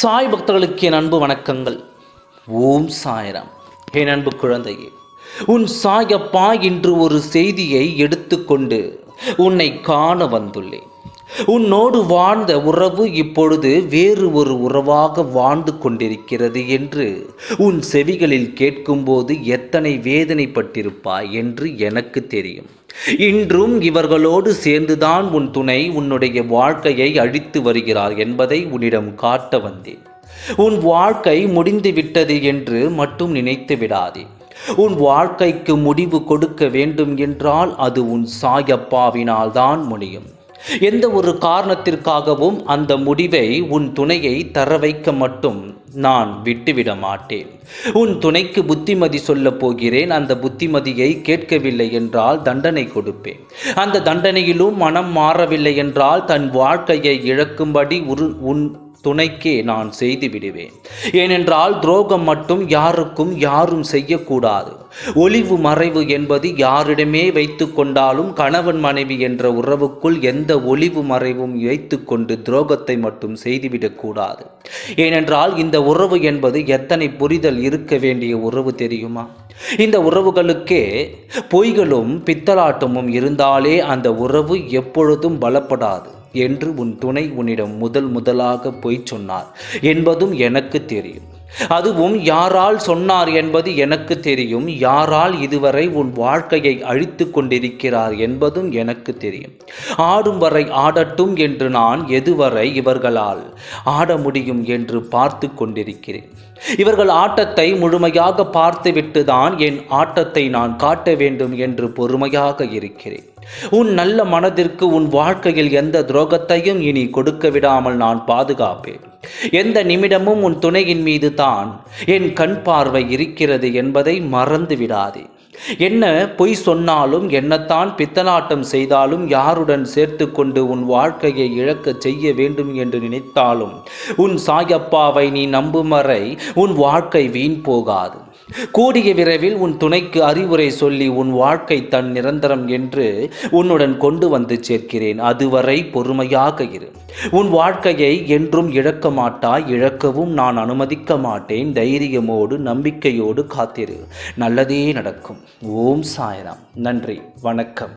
சாய் பக்தர்களுக்கு என் அன்பு வணக்கங்கள். ஓம் சாய்ராம். என் அன்பு குழந்தையே உன் சாயப்பா இன்று ஒரு செய்தியை எடுத்துக்கொண்டு உன்னை காண வந்துள்ளேன். உன்னோடு வாழ்ந்த உறவு இப்பொழுது வேறு ஒரு உறவாக வாழ்ந்து கொண்டிருக்கிறது என்று உன் செவிகளில் கேட்கும்போது எத்தனை வேதனைப்பட்டிருப்பாய் என்று எனக்கு தெரியும். இன்றும் இவர்களோடு சேர்ந்துதான் உன் துணை உன்னுடைய வாழ்க்கையை அழித்து வருகிறார் என்பதை உன்னிடம் காட்ட வந்தேன். உன் வாழ்க்கை முடிந்து விட்டது என்று மட்டும் நினைத்து விடாதே. உன் வாழ்க்கைக்கு முடிவு கொடுக்க வேண்டும் என்றால் அது உன் சாயப்பாவினால் தான் முடியும். எந்த ஒரு காரணத்திற்காகவும் அந்த முடிவை உன் துணையை தர வைக்க மட்டும் நான் விட்டுவிட மாட்டேன். உன் துணைக்கு புத்திமதி சொல்லப் போகிறேன். அந்த புத்திமதியை கேட்கவில்லை என்றால் தண்டனை கொடுப்பேன். அந்த தண்டனையிலும் மனம் மாறவில்லை என்றால் தன் வாழ்க்கையை இழக்கும்படி உரு உன் துணைக்கே நான் செய்து விடுவேன். ஏனென்றால் துரோகம் மட்டும் யாருக்கும் யாரும் செய்யக்கூடாது. ஒளிவு மறைவு என்பது யாரிடமே வைத்து கொண்டாலும் கணவன் மனைவி என்ற உறவுக்குள் எந்த ஒளிவு மறைவும் வைத்துக்கொண்டு துரோகத்தை மட்டும் செய்துவிடக்கூடாது ஏனென்றால் இந்த உறவு என்பது எத்தனை புரிதல் இருக்க வேண்டிய உறவு தெரியுமா? இந்த உறவுகளுக்கே பொய்களும் பித்தலாட்டமும் இருந்தாலே அந்த உறவு எப்பொழுதும் பலப்படாது என்று உன் துணை உன்னிடம் முதல் முதலாக பொய் சொன்னார் என்பதும் எனக்கு தெரியும். அதுவும் யாரால் சொன்னார் என்பது எனக்கு தெரியும். யாரால் இதுவரை உன் வாழ்க்கையை அழித்து கொண்டிருக்கிறார் என்பதும் எனக்கு தெரியும். ஆடும் வரை ஆடட்டும் என்று நான் எதுவரை இவர்களால் ஆட முடியும் என்று பார்த்து கொண்டிருக்கிறேன். இவர்கள் ஆட்டத்தை முழுமையாக பார்த்துவிட்டு தான் என் ஆட்டத்தை நான் காட்ட வேண்டும் என்று பொறுமையாக இருக்கிறேன். உன் நல்ல மனதிற்கு உன் வாழ்க்கையில் எந்த துரோகத்தையும் இனி கொடுக்க விடாமல் நான் பாதுகாப்பேன். எந்த நிமிடமும் உன் துணையின் மீது தான். என் கண் பார்வை இருக்கிறது என்பதை மறந்து விடாதே. என்ன பொய் சொன்னாலும் என்னத்தான் பித்தலாட்டம் செய்தாலும் யாருடன் சேர்த்து கொண்டு உன் வாழ்க்கையை இழக்கச் செய்ய வேண்டும் என்று நினைத்தாலும் உன் சாயப்பாவை நீ நம்பும் வரை உன் வாழ்க்கை வீண் போகாது. கூடிய விரைவில் உன் துணைக்கு அறிவுரை சொல்லி உன் வாழ்க்கை தன் நிரந்தரம் என்று உன்னுடன் கொண்டு வந்து சேர்க்கிறேன். அதுவரை பொறுமையாக இரு. உன் வாழ்க்கையை என்றும் இழக்க மாட்டாய். இழக்கவும் நான் அனுமதிக்க மாட்டேன். தைரியமோடு நம்பிக்கையோடு காத்திரு. நல்லதே நடக்கும். ஓம் சாய்ராம். நன்றி. வணக்கம்.